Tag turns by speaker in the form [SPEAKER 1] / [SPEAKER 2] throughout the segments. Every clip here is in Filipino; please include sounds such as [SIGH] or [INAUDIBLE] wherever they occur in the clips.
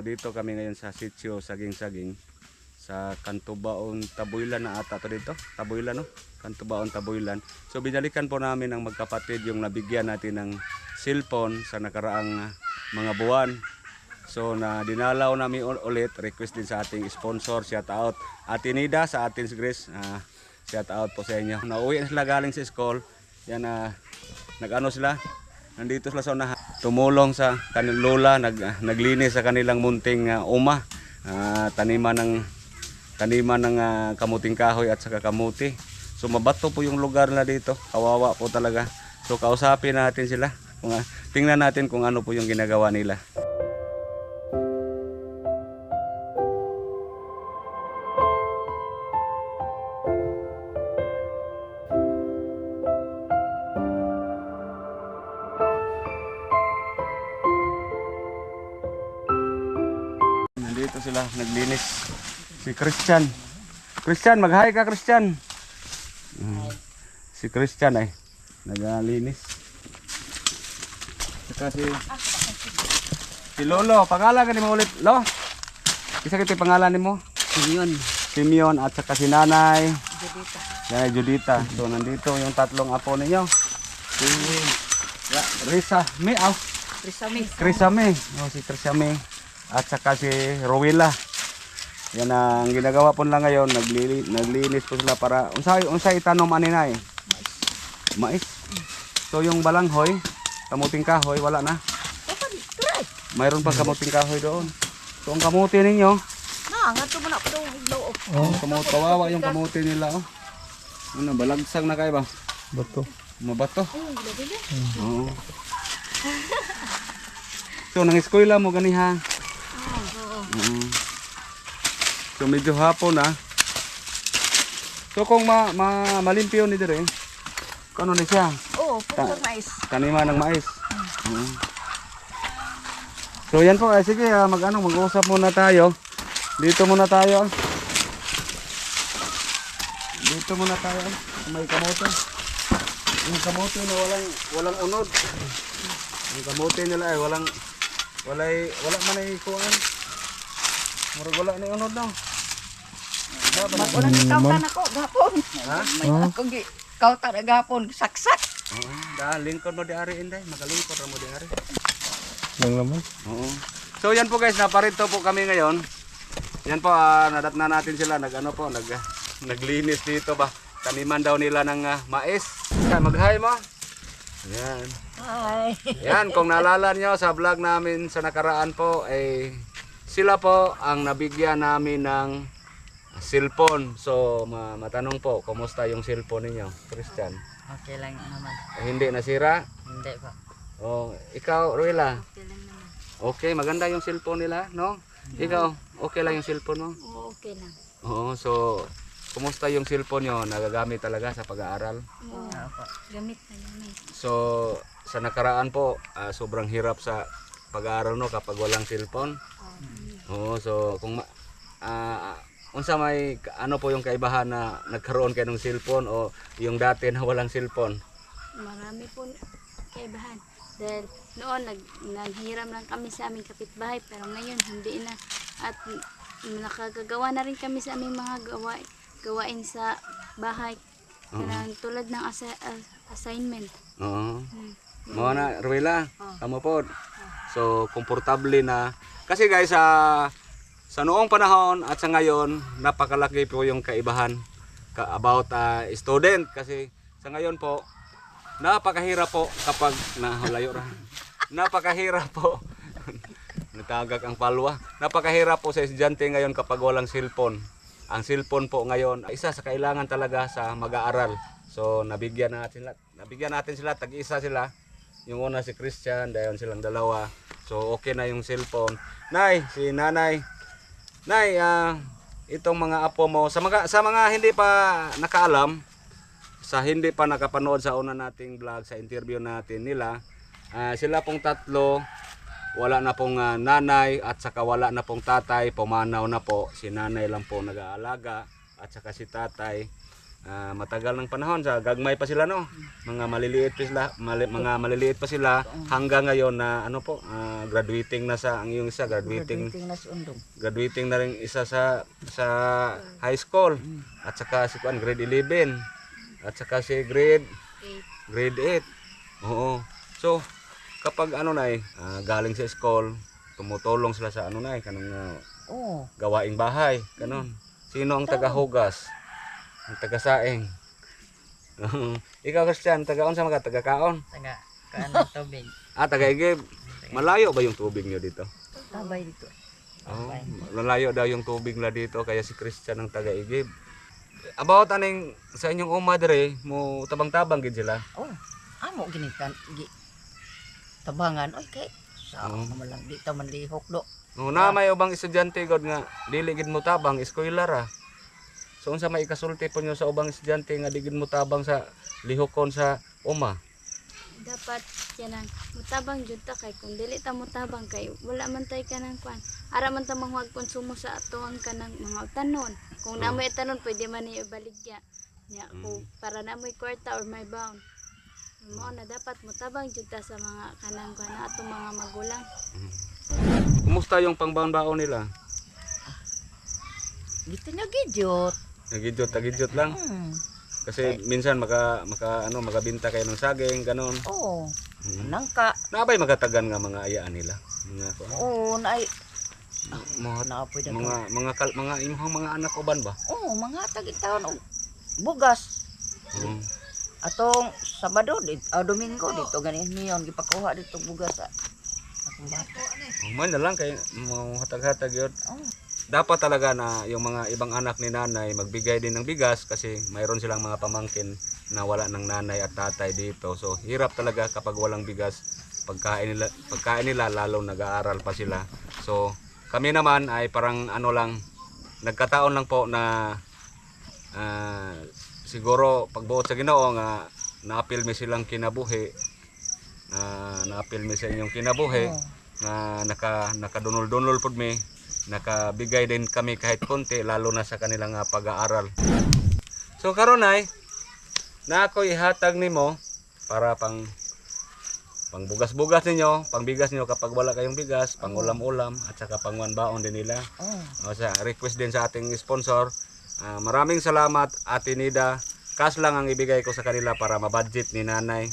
[SPEAKER 1] nandito kami ngayon sa sitio Saging-Saging sa Kantubaon Tabuilan na ata to dito. Tabuilan no? Kantubaon Tabuilan. So binalikan po namin ng magkapatid yung nabigyan natin ng cellphone sa nakaraang ah, mga buwan. So na dinalaw namin ul- ulit, request din sa ating sponsor, shout out Ate Nida sa Athens Grace. Ah, shout out po sa inyo. Nauwi na sila galing sa school. Yan na nag-ano sila, nandito sila sa unahan. Tumulong sa kanilang lola, nag, naglinis sa kanilang munting ah, uma, ah, taniman ng taniman ng ah, kamuting kahoy at saka kamuti. So mabato po yung lugar na dito, kawawa po talaga. So kausapin natin sila, kung, ah, tingnan natin kung ano po yung ginagawa nila. Nandito sila, naglinis. Si Christian. Christian, mag-hi ka Christian. Mm. Si Christian ay naglinis. Saka si Si Lolo, pangalan ka ni mo ulit, Lo? Isa yung pangalan ni mo?
[SPEAKER 2] Yun.
[SPEAKER 1] Simeon at saka si Nanay.
[SPEAKER 2] Judita.
[SPEAKER 1] Nanay Judita. So nandito yung tatlong apo ninyo. Si Risa, May, oh,
[SPEAKER 2] Risami.
[SPEAKER 1] Crisame. Oh, si Crisame. At saka si Rowila. Yan ang ginagawa po nila ngayon. Naglili, naglinis po sila para... Unsay, unsay itanom anina eh? Mais. So yung balanghoy, kamuting kahoy, wala na. Mayroon pang kamuting kahoy doon. So ang kamuti ninyo,
[SPEAKER 2] Na, nga ito mo na ako daw iglaw.
[SPEAKER 1] oh. kamuti, kawawa yung kamuti nila. Oh. Ano, balagsang na kayo ba?
[SPEAKER 3] Bato.
[SPEAKER 1] Mabato.
[SPEAKER 2] Na.
[SPEAKER 1] Oo. So, nang eskwela mo ganiha.
[SPEAKER 2] Ah, Oo.
[SPEAKER 1] So medyo hapon na. So kung ma, ma malimpyo ni dire, kano ni siya?
[SPEAKER 2] Oo, puso mais.
[SPEAKER 1] Kanima ng mais. Oo. So yan po, eh, sige, ah, mag-ano, mag-usap muna tayo. Dito muna tayo. ah. Dito muna tayo. ah. May kamote. Yung kamote na walang walang unod. Yung kamote nila ay walang walay wala man ay kuan. Murag wala na unod no.
[SPEAKER 2] Magulang kautan ako, gapon.
[SPEAKER 1] Ha?
[SPEAKER 2] May ako gi. Kautan na gapon, saksak.
[SPEAKER 1] Oo. Da lingkod mo di ari inday, makalingkod ra mo di ari.
[SPEAKER 3] Lang naman.
[SPEAKER 1] Oo. So yan po guys, naparito po kami ngayon. Yan po, ah, nadat na natin sila, nag ano po, nag, naglinis dito ba. Taniman daw nila ng ah, mais. Mag-hi mo. Yan.
[SPEAKER 2] Ay.
[SPEAKER 1] Yan, kung naalala nyo sa vlog namin sa nakaraan po, ay sila po ang nabigyan namin ng cellphone. So, ma matanong po, kumusta yung cellphone ninyo, Christian?
[SPEAKER 2] Okay lang naman.
[SPEAKER 1] Eh, hindi nasira?
[SPEAKER 2] Hindi pa.
[SPEAKER 1] Oh, ikaw, Ruela?
[SPEAKER 2] Okay lang naman.
[SPEAKER 1] Okay, maganda yung cellphone nila, no? Ikaw, okay lang yung cellphone mo?
[SPEAKER 2] Oo, okay lang.
[SPEAKER 1] Oo, so, kumusta yung cellphone nyo? Nagagamit talaga sa pag-aaral?
[SPEAKER 2] Oo. Gamit na gamit.
[SPEAKER 1] So, sa nakaraan po, ah, sobrang hirap sa pag-aaral no kapag walang cellphone. Oo, so, kung, ma- ah, unsa may, ano po yung kaibahan na nagkaroon kayo ng cellphone o yung dati na walang cellphone?
[SPEAKER 4] Marami po kaibahan. Dahil noon nag, naghiram lang kami sa aming kapitbahay pero ngayon hindi na. At nakagagawa na rin kami sa aming mga gawain, gawain sa bahay. Kanang tulad ng asa- a- assignment.
[SPEAKER 1] Oo.
[SPEAKER 4] Hmm.
[SPEAKER 1] Mga na, Ruela, kamo po. So, komportable na. Kasi guys, sa sa noong panahon at sa ngayon, napakalaki po yung kaibahan ka, about uh, student. Kasi sa ngayon po, napakahirap po kapag nahalayo ra. [LAUGHS] napakahirap po. [LAUGHS] Natagak ang palwa. Napakahirap po sa estudyante ngayon kapag walang cellphone. Ang cellphone po ngayon, isa sa kailangan talaga sa mag-aaral. So, nabigyan natin sila. Nabigyan natin sila, tag-isa sila. Yung una si Christian, dahil silang dalawa. So, okay na yung cellphone. Nay, si nanay. Nay, ah, itong mga apo mo, sa mga, sa mga hindi pa nakaalam, sa hindi pa nakapanood sa una nating vlog, sa interview natin nila, ah, sila pong tatlo, wala na pong ah, nanay at saka wala na pong tatay, pumanaw na po. Si nanay lang po nag-aalaga at saka si tatay. Ah, matagal ng panahon sa gagmay pa sila no. Mga maliliit pa sila, mali- mga maliliit pa sila hanggang ngayon na ano po, ah, graduating na sa ang iyong isa graduating
[SPEAKER 2] Graduating na
[SPEAKER 1] graduating na rin isa sa sa high school. At saka si Kuan grade 11 at saka si grade grade 8 oo. So kapag ano na eh ah, galing sa school tumutulong sila sa ano na eh kanang ah,
[SPEAKER 2] Oo.
[SPEAKER 1] gawaing bahay ganon sino ang tagahugas ang tagasaing ikaw Christian tagaon sa mga tagakaon
[SPEAKER 2] Taga kanan tubig. [LAUGHS]
[SPEAKER 1] ah tagaigib malayo ba yung tubig niyo dito
[SPEAKER 2] Tabay dito.
[SPEAKER 1] Oh, lalayo daw yung tubig na dito kaya si Christian ang taga-igib. About aning sa inyong uma dire mo tabang-tabang gid sila.
[SPEAKER 2] Oh. Amo ginitan gi tabangan oy kay sa
[SPEAKER 1] Oo.
[SPEAKER 2] naman lang di ta man lihok do.
[SPEAKER 1] No na may ubang estudyante god nga dili gid mo tabang eskwela ra. So unsa may ikasulti po nyo sa ubang estudyante nga di gid mo tabang sa lihokon sa uma?
[SPEAKER 4] dapat yan ang mutabang jud ta kay kung dili ta mutabang kay wala man tay kanang kwan. Ara man ta manguhag konsumo sa atuang kanang mga utanon kung namoy utanon pwede man ni ibaligya nya kung para namoy kwarta or may bound mo na dapat mutabang jud ta sa mga kanang kwan na atong mga magulang.
[SPEAKER 1] Kumusta yung pangbaon-baon nila?
[SPEAKER 2] Dito na gidyot.
[SPEAKER 1] Nagidyot, tagidyot lang.
[SPEAKER 2] Hmm.
[SPEAKER 1] Kasi minsan maka maka ano magabinta kayo ng saging ganon.
[SPEAKER 2] Oo.
[SPEAKER 1] Mm.
[SPEAKER 2] Nangka.
[SPEAKER 1] Nabay magatagan nga mga ayaan nila. Mga ko.
[SPEAKER 2] Oo, na
[SPEAKER 1] Mga
[SPEAKER 2] na pwede
[SPEAKER 1] mga mga kal- mga imong mga anak uban ba?
[SPEAKER 2] Oo, mga tagit taon og bugas.
[SPEAKER 1] Mm.
[SPEAKER 2] Atong Sabado dit, ah, Domingo dito ganin niyon gipakuha dito bugas sa akong bata.
[SPEAKER 1] Oh, man na lang kay mga hatag-hatag yun.
[SPEAKER 2] Oh.
[SPEAKER 1] Dapat talaga na yung mga ibang anak ni nanay magbigay din ng bigas kasi mayroon silang mga pamangkin na wala ng nanay at tatay dito. So hirap talaga kapag walang bigas pagkain nila pagkain nila lalo nag-aaral pa sila. So kami naman ay parang ano lang nagkataon lang po na ah, siguro pagbuot sa Ginoo nga naapil mi silang kinabuhi na naapil mi sa inyong kinabuhi nga naka nakadunol-dunol pud mi nakabigay din kami kahit konti lalo na sa kanilang ah, pag-aaral so karon ay na ako ihatag nimo para pang pang bugas-bugas ninyo, pang bigas ninyo kapag wala kayong bigas, pang ulam-ulam at saka pang baon din nila.
[SPEAKER 2] Oh.
[SPEAKER 1] O sa request din sa ating sponsor. Ah, maraming salamat Ate Nida. Cash lang ang ibigay ko sa kanila para ma-budget ni nanay.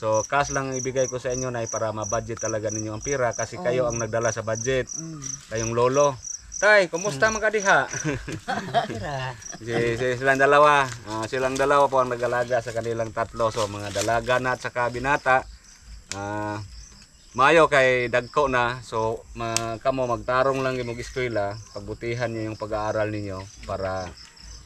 [SPEAKER 1] So cash lang ang ibigay ko sa inyo nay para ma-budget talaga ninyo ang pira kasi kayo ang nagdala sa budget.
[SPEAKER 2] Mm.
[SPEAKER 1] Kayong lolo. Tay, kumusta mga kadiha?
[SPEAKER 2] Tira. [LAUGHS]
[SPEAKER 1] si, si silang dalawa. Ah, silang dalawa po ang nag-alaga sa kanilang tatlo. So mga dalaga na at saka binata. Ah, mayo kay dagko na. So ma, kamo magtarong lang imong eskwela, pagbutihan niyo yung pag-aaral ninyo para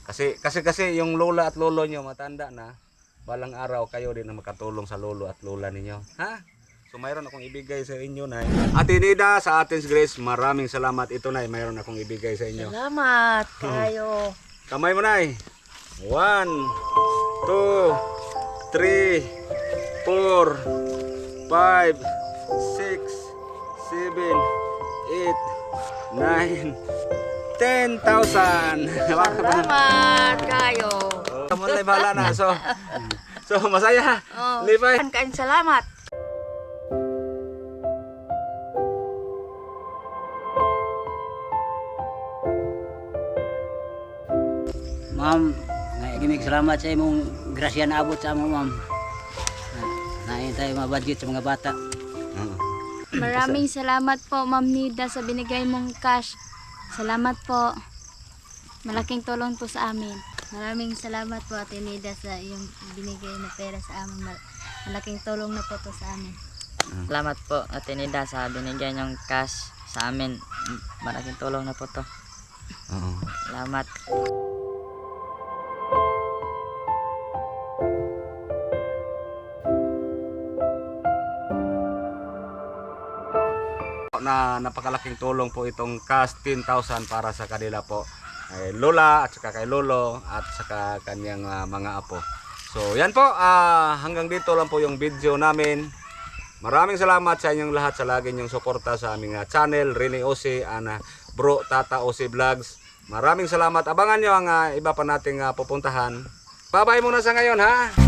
[SPEAKER 1] kasi kasi kasi yung lola at lolo niyo matanda na. Balang araw kayo din na makatulong sa lolo at lola ninyo. Ha? So mayroon akong ibigay sa inyo, Nay. Ate Nida, sa Athens Grace, maraming salamat. Ito, Nay, mayroon akong ibigay sa inyo.
[SPEAKER 2] Salamat [LAUGHS] kayo.
[SPEAKER 1] Kamay mo na. One, two, three, four, five, six, seven, eight, nine, ten thousand. [LAUGHS]
[SPEAKER 2] Salamat kayo.
[SPEAKER 1] Kamu na bahala na. So, so masaya.
[SPEAKER 2] Oh.
[SPEAKER 1] Lipay.
[SPEAKER 2] Kain salamat.
[SPEAKER 5] Ma'am, nga gimik salamat sa imong grasya na abot sa amo, ma'am. Na nain tayo mabudget sa mga bata.
[SPEAKER 4] maraming salamat po Ma'am Nida sa binigay mong cash salamat po malaking tulong po sa amin maraming salamat po Ate Nida sa iyong binigay na pera sa amin Mal- malaking tulong na po to sa amin
[SPEAKER 6] Salamat po Ate Nida sa binigyan niyong cash sa amin. Malaking tulong na po to.
[SPEAKER 1] Oo.
[SPEAKER 6] Salamat.
[SPEAKER 1] na napakalaking tulong po itong cash 10,000 para sa kanila po kay Lola at saka kay Lolo at saka kanyang ah, mga apo. So yan po, ah, hanggang dito lang po yung video namin. Maraming salamat sa inyong lahat sa lagi niyong suporta sa aming ah, channel, Rene Ose, ana Bro Tata Ose Vlogs. Maraming salamat. Abangan nyo ang ah, iba pa nating ah, pupuntahan Bye-bye muna sa ngayon ha.